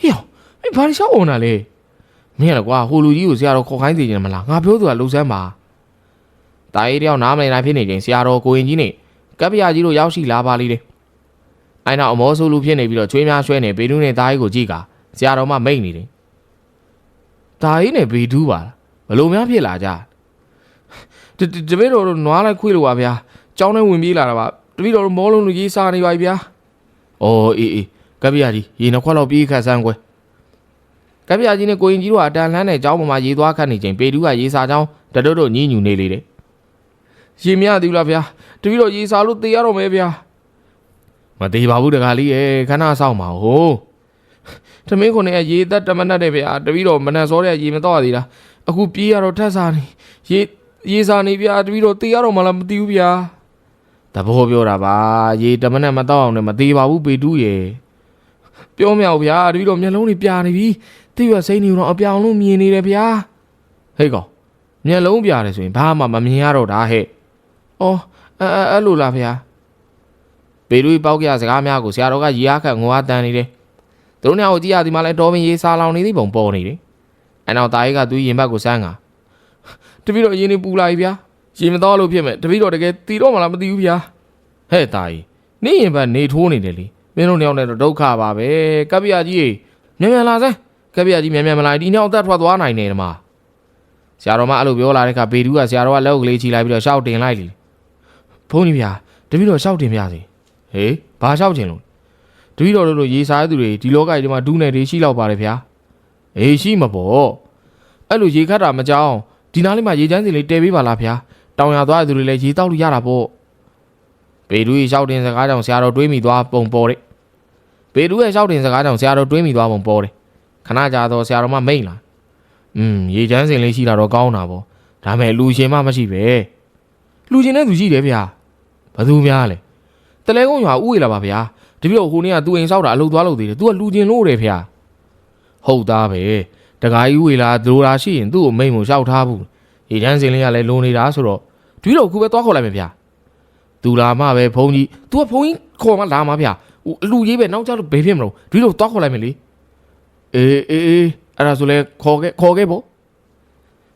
Speaker 1: ဟေ့မင်းဘာလို့ရှောက်အောင်တာလဲမင်းရကွာဟိုလူကြီးကိုဆရာတော်ခေါ်ခိုင်းစီနေမလားငါပြောသူကလှုပ်ဆန်းပါတာရေးတယောက်နားမလည်နိုင်ဖြစ်နေချိန်ဆရာတော်ကိုရင်ကြီးနဲ့ကပ္ပယကြီးတို့ရောက်ရှိလာပါလိမ့်တယ် အိုင်နောက်အမောဆူလူဖြစ်နေပြီးတော့ချွေးများရွှဲနေပေတူးနဲ့သားကြီးကိုကြည့်ကဆရာတော်မှမိတ်နေတယ်သားကြီးနဲ့ပေတူးပါလားဘလို့များဖြစ်လာကြတတတပည့်တော်တို့နွားလိုက်ခွေးလို့ပါဗျာကျောင်းထဲဝင်ပြေးလာတာပါတပည့်တော်တို့မောလုံးလူကြီးစားနေပါပြီဗျာအော်အေးအေးကပ္ပိယကြီးရေနှခွက်တော့ပြေးခတ်ဆန်းကွယ်ကပ္ပိယကြီးနဲ့ကိုရင်ကြီးတို့ကအတန်လှမ်းတဲ့ကျောင်းပေါ်မှာရေသွားခတ်နေချိန်ပေတူးကရေစာကျောင်းတတို့တို့ညှင်းညူနေလေတယ်ရေမရသေးဘူးလားဗျာတပည့်တော်ရေစာလို့တေးရတော့မယ်ဗျာ မသေးပါဘူးတကားလေးရဲ့ခဏဆောင်ပါဟိုသမင်းခုနဲ့ရေသက်တမနတ်တဲ့ဗျာတပီတော့မနက်စောတဲ့ရေမတော့သေးလားအခုပြေးရတော့ထက်စားနေရေရေစာနေဗျာတပီတော့တေးရတော့မလားမသိဘူးဗျာတဘောပြောတာပါရေတမနက်မတော့အောင်လည်းမသေးပါဘူးပေတူးရဲ့ပြောမြောက်ဗျာတပီတော့မျက်လုံးတွေပြာနေပြီတိရစိမ့်နေတော့အပြောင်လုံးမြင်နေတယ်ဗျာဟေးကောင်မျက်လုံးပြာတယ်ဆိုရင်ဘာမှမမြင်ရတော့တာဟဲ့အော်အဲအဲအဲ့လိုလားဗျာ ပေလူပေါက်ကြစကားများကိုဆရာတော်ကရီအားခတ်ငိုအားတန်နေတယ်။သူတို့နှစ်ယောက်ကြည့်ရဒီမှာလဲတော်ပင်ရေးစားလောင်နေသည့်ပုံပေါ်နေတယ်။အဲနောက်တာကြီးကသူရင်ဘတ်ကိုစမ်းကတပည့်တော်ရင်နေပူလာပြီဗျာ။ရင်မတော်လို့ဖြစ်မဲ့တပည့်တော်တကယ်တီတော့မလားမသိဘူးဗျာ။ဟဲ့တာကြီးနေရင်ဘတ်နေထိုးနေတယ်လေ။မင်းတို့နှစ်ယောက်နဲ့တော့ဒုက္ခပါပဲ။ကပ္ပိယကြီးမြန်မြန်လာစမ်း။ကပ္ပိယကြီးမြန်မြန်မလာဒီနှစ်ယောက်တက်ထွက်သွားနိုင်တယ်ဒီမှာ။ဆရာတော်မအဲ့လိုပြောလာတဲ့အခါဘေဒူးကဆရာတော်ကလက်ကိုကလေးချီလိုက်ပြီးတော့ရှောက်တင်လိုက်လေ။ဘုန်းကြီးဗျာတပည့်တော်ရှောက်တင်ပြစီ။ ဟေးဘာလျှောက်ခြင်းလို့တပည့်တော်တို့လိုရေးစားတဲ့သူတွေဒီလောကကြီးထဲမှာဒူးနယ်တွေရှိလောက်ပါတယ်ဗျာအေးရှိမှာပေါ့အဲ့လိုရေခတ်တာမကြောက်ဒီနားလေးမှာရေချမ်းစင်လေးတဲပေးပါလားဗျာတောင်ရသွားတဲ့သူတွေလည်းရေတောက်လို့ရတာပေါ့ပေတူရဲ့လျှောက်တင်စကားကြောင့်ဆရာတော်တွေးမိသွားပုံပေါ်တယ်ပေတူရဲ့လျှောက်တင်စကားကြောင့်ဆရာတော်တွေးမိသွားပုံပေါ်တယ်ခဏကြာတော့ဆရာတော်မမိတ်လာอืมရေချမ်းစင်လေးရှိတာတော့ကောင်းတာပေါ့ဒါမဲ့လူရှင်မမရှိပဲလူရှင်တဲ့သူရှိတယ်ဗျာဘယ်သူများလဲ တလဲကုန်းရွာဥဝေလာပါဗျာတပြည့်တော့ဟိုနေ့ကသူအိမ်ဆောက်တာအလုပ်သွားလုပ်သေးတယ် तू ကလူချင်းလို့တယ်ဗျာဟုတ်သားပဲတခါကြီးဥဝေလာဒလိုရာရှိရင်သူ့ကိုမိန်ကိုရှောက်ထားဘူးရေချမ်းစင်လေးကလည်းလုံနေတာဆိုတော့တပြည့်တော့ခုပဲသွားခေါ်လိုက်မယ်ဗျာသူလာမှပဲဘုန်းကြီး तू ကဘုန်းကြီးခေါ်မှလာမှာဗျာဟိုအလူကြီးပဲနောက်ကျတော့ဘေးဖြစ်မလို့တပြည့်တော့သွားခေါ်လိုက်မယ်လေအေးအေးအေးအဲ့ဒါဆိုလဲခေါ်ခဲ့ခေါ်ခဲ့ပေါ့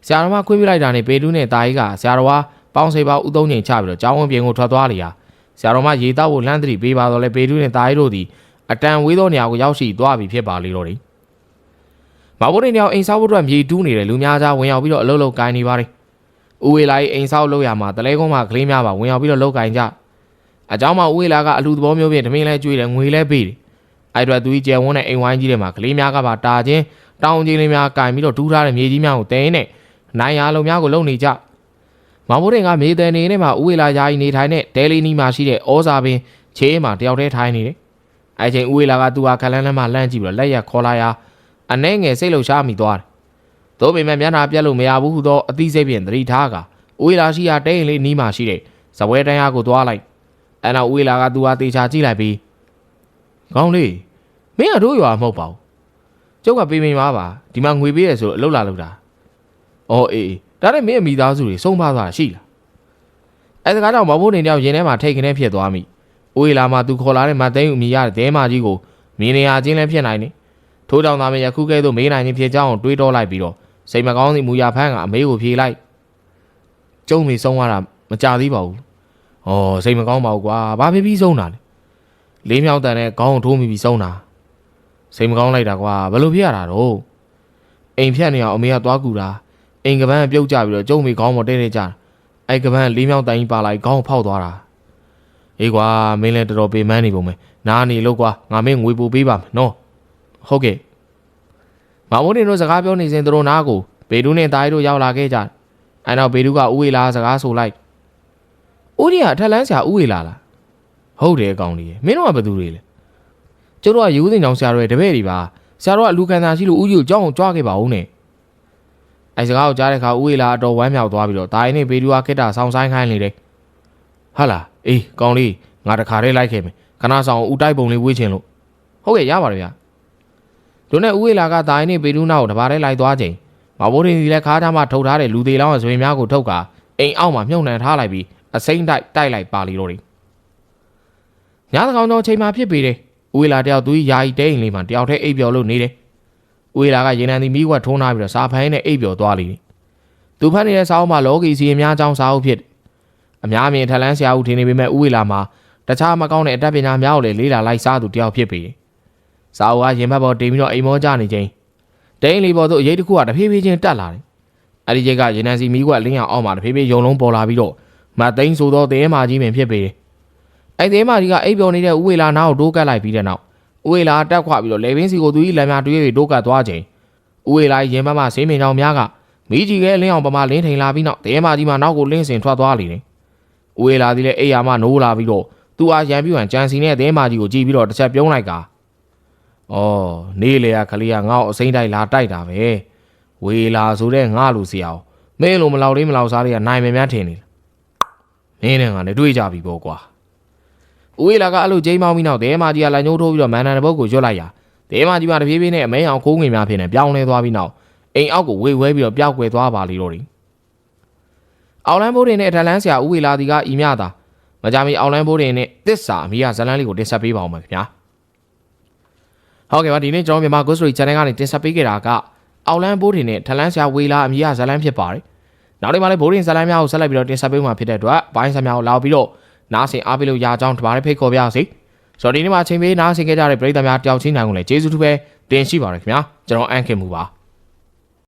Speaker 1: ဆရာတော်မခွင့်ပြလိုက်တာနဲ့ပေတူးနဲ့တာကြီးကဆရာတော်ကပေါင်းစေပါဥသုံးချိန်ချပြီးတော့ကျောင်းဝင်ပြင်ကိုထွက်သွားလေရာ ဆရာတော်မရေတောက်ကိုလှမ်းသတိပေးပါတော့လဲပေတူးနဲ့တာရီတို့သည်အတန်ဝေးသောနေရာကိုရောက်ရှိသွားပြီဖြစ်ပါလေတော့တယ်။မဘိုးနေရောက်အိမ်ဆောက်ဖို့အတွက်မြေတူးနေတယ်လူများကြားဝင်ရောက်ပြီးတော့အလုပ်လုပ်ကိုင်းနေပါတယ်။ဦးဝေလာ၏အိမ်ဆောက်လုပ်ရမှာတလဲကုန်းမှာကလေးများပါဝင်ရောက်ပြီးတော့လုပ်ကိုင်းကြ။အเจ้าမဦးဝေလာကအလူသဘောမျိုးဖြင့်ဓမင်းလဲကျွေးတယ်ငွေလဲပေးတယ်။အဲ့အတွက်သူကြီးကျယ်ဝန်းတဲ့အိမ်ဝိုင်းကြီးထဲမှာကလေးများကပါတာချင်းတောင်းချင်းလေးများကင်ပြီးတော့ဒူးထားတဲ့မြေကြီးများကိုတင်းနဲ့နိုင်ရလုံများကိုလုံနေကြ။ မောင်မိုးတင်ကမြေတယ်နေနဲ့မှဥဝေလာယာယီနေထိုင်တဲ့ဒဲလီနီမှာရှိတဲ့ဩဇာပင်ချေးမှာတယောက်တည်းထိုင်နေတယ်။အဲချိန်ဥဝေလာကသူဟာခလန်းလန်းမှာလှမ်းကြည့်ပြီးတော့လက်ရက်ခေါ်လာရာအနှဲငယ်စိတ်လှုပ်ရှားမိသွားတယ်။သို့ပေမဲ့မျက်နှာပြတ်လို့မရဘူးဟူသောအသိစိတ်ဖြင့်သတိထားကဥဝေလာရှိရာတဲရင်လေးနီးမှာရှိတဲ့ဇပွဲတန်းရကိုသွားလိုက်။အဲနောက်ဥဝေလာကသူဟာတေချာကြည့်လိုက်ပြီးကောင်းလေးမင်းကတို့ရွာမဟုတ်ပါဘူး။ကျုပ်ကပေးမိမှာပါဒီမှာငွေပေးရဆိုအလုပ်လာလုပ်တာ။အော်အေးအေး ဒါနဲ့မင်းအမိသားစုတွေစုံပါသွားတာရှိလားအဲစကားကြောင့်မဘိုးနေတယောက်ရင်ထဲမှာထိတ်ခနဲဖြစ်သွားမိ။အိုးရီလာမှာသူခေါ်လာတဲ့မသိန်းဦးမြည်ရတဲ့ဒဲမကြီးကိုမြင်နေရချင်းလည်းဖြစ်နိုင်တယ်။ထိုးတောင်သားမယခုကဲ့သို့မေးနိုင်ခြင်းဖြစ်ကြောင်းတွေးတောလိုက်ပြီးတော့စိတ်မကောင်းစီမူရဖန်းကအမေကိုဖြေလိုက်။ကျုံမိဆုံးသွားတာမကြသေးပါဘူး။ဩစိတ်မကောင်းပါဘူးကွာ။ဘာဖြစ်ပြီးဆုံးတာလဲ။လေးမြောက်တန်နဲ့ခေါင်းကိုထိုးမိပြီးဆုံးတာ။စိတ်မကောင်းလိုက်တာကွာဘယ်လိုဖြစ်ရတာတော့။အိမ်ဖြတ်နေအောင်အမေကသွားကူတာ။ အိမ်ကပန်းပြုတ်ကြပြီးတော့ကျုံမိခေါင်းပေါ်တဲနေကြတာ။အဲ့ကပန်းလေးမြောက်တိုင်ကြီးပါလိုက်ခေါင်းဖောက်သွားတာအေးကွာမင်းလည်းတော်တော်ပေမန်းနေပုံပဲနားနေလို့ကွာငါမင်းငွေပို့ပေးပါမယ်နော်ဟုတ်ကဲ့မမိုးတင်တို့စကားပြောနေစဉ်သူတို့နားကိုဘေဒူးနဲ့တားရီတို့ရောက်လာခဲ့ကြတယ်အဲ့နောက်ဘေဒူးကဥဝေလာစကားဆိုလိုက်ဦးရီကအထက်လန်းဆရာဥဝေလာလားဟုတ်တယ်အကောင်ကြီးမင်းတို့ကဘယ်သူတွေလဲကျတို့ကယူဦးစင်ကြောင်ဆရာတို့ရဲ့တပည့်တွေပါဆရာတို့ကလူခံတာရှိလို့ဦးကြီးကိုကြောင်းအောင်ကြွားခဲ့ပါဦးနဲ့ အဲစကားကိုကြားတဲ့အခါဦးဝေလာအတော်ဝမ်းမြောက်သွားပြီးတော့ဒါရင်နဲ့ဘေဒူကခက်တာဆောင်းဆိုင်ခိုင်းနေတယ်ဟာလားအေးကောင်းလေးငါတခါတည်းလိုက်ခဲ့မယ်ခဏဆောင်ဦးတိုက်ပုံလေးဝေးချင်လို့ဟုတ်ကဲ့ရပါတယ်ဗျာတို့နဲ့ဦးဝေလာကဒါရင်နဲ့ဘေဒူနောက်ကိုတပါးတည်းလိုက်သွားချိန်မဘိုးရင်ဒီလက်ခါးထားမှထုတ်ထားတဲ့လူသေးလောင်းရဲ့ဇွေများကိုထုတ်ကအိမ်အောက်မှာမြုပ်နှံထားလိုက်ပြီးအစိမ့်တိုက်တိုက်လိုက်ပါလီတော့တယ်ညသကောင်တော့ချိန်မှဖြစ်ပေတယ်ဦးဝေလာတယောက်သူကြီးယာယီတဲအိမ်လေးမှာတယောက်တည်းအိပ်ပျော်လို့နေတယ်ဦး ဝေလာကရေနံတီမီးကွက်ထိုးနာပြီးတော့စာဖိုင်းနဲ့အိပ်ပျော်သွားလိမ့်သူဖတ်နေတဲ့စာအုပ်မှာလောကီစီအများအကြောင်းစာအုပ်ဖြစ်တယ်အများအမြင်ထက်လန်းဆရာဦးထင်နေပေမဲ့ဦးဝေလာမှာတခြားမကောင်းတဲ့အတတ်ပညာများကိုလည်းလေးလာလိုက်စားသူတယောက်ဖြစ်ပေတယ်။စာအုပ်ကရင်ဘတ်ပေါ်တင်ပြီးတော့အိမ်မောကြနေချိန်ဒိန်းလီပေါ်သို့အရေးတစ်ခုကတဖြည်းဖြည်းချင်းတက်လာတယ်။အဲဒီချိန်ကရေနံစီမီးကွက်လင်းအောင်အောက်မှာတဖြည်းဖြည်းယုံလုံးပေါ်လာပြီးတော့မတ်သိန်းဆိုသောတဲမာကြီးပင်ဖြစ်ပေတယ်။အဲဒီတဲမာကြီးကအိပ်ပျော်နေတဲ့ဥဝေလာနားကိုတိုးကပ်လိုက်ပြီးတဲ့နောက် ဥဝေလာတက်ခွပြီးတော့လေပင်စီကိုသူကြီးလမ်းများတွေးပြီးတိုးကပ်သွားချိန်ဥဝေလာရင်ဘတ်မှဆေးမင်ကြောင်များကမီးကြီးကလင်းအောင်ပမာလင်းထိန်လာပြီးနောက်တဲမာကြီးမှနောက်ကိုလင်းစင်ထွက်သွားလေတယ်။ဥဝေလာသည်လည်းအိယာမနိုးလာပြီးတော့သူအားရန်ပြူဟန်ကြံစီနဲ့တဲမာကြီးကိုကြည့်ပြီးတော့တစ်ချက်ပြုံးလိုက်က။အော်နေလေကခလေးကငါ့ကိုအစိမ့်တိုက်လာတိုက်တာပဲ။ဝေလာဆိုတဲ့ငါလူစီအောင်မင်းလိုမလောက်လေးမလောက်စားလေးကနိုင်မယ်များထင်နေလား။မင်းနဲ့ငါနဲ့တွေ့ကြပြီပေါ့ကွာ။ ဦးဝေလာကအဲ့လိုဂျိမ်းမောင်းပြီးနောက်တဲမာကြီးကလက်ညှိုးထိုးပြီးတော့မန်နန်တဲ့ဘုတ်ကိုရွတ်လိုက်ရာတဲမာကြီးကတပြေးပြေးနဲ့အမဲအောင်ခိုးငွေများဖြစ်နေပြောင်းလဲသွားပြီးနောက်အိမ်အောက်ကိုဝေဝဲပြီးတော့ပျောက်ကွယ်သွားပါလေတော့တယ်။အောင်လန်းဘိုးတွေနဲ့အထက်လန်းဆရာဦးဝေလာဒီကဤမြတာမကြမီအောင်လန်းဘိုးတွေနဲ့တစ္ဆာအမိကဇလန်းလေးကိုတင်ဆက်ပေးပါအောင်ပါခင်ဗျာ။ဟုတ်ကဲ့ပါဒီနေ့ကျွန်တော်မြန်မာ Ghost Story Channel ကနေတင်ဆက်ပေးခဲ့တာကအောက်လန်းဘိုးတင်နဲ့ထလန်းဆရာဝေလာအမည်ရဇာလန်းဖြစ်ပါတယ်။နောက်နေ့မှလည်းဘိုးတင်ဇာလန်းများကိုဆက်လက်ပြီးတော့တင်ဆက်ပေးမှာဖြစ်တဲ့အတွက်ဘိုင်းဆက်များကိုလာပြီးတော့ နားဆင်အားပေးလို့ရအောင်တပါးလေးဖိတ်ခေါ်ပြရစီ။ဆိုတော့ဒီနေ့မှာချိန်ပေးနားဆင်ခဲ့ကြတဲ့ပရိသတ်များတယောက်ချင်းနိုင်ကိုလည်းကျေးဇူးတူပဲတင်ရှိပါရခင်ဗျာ။ကျွန်တော်အန်ခင်မူပါ။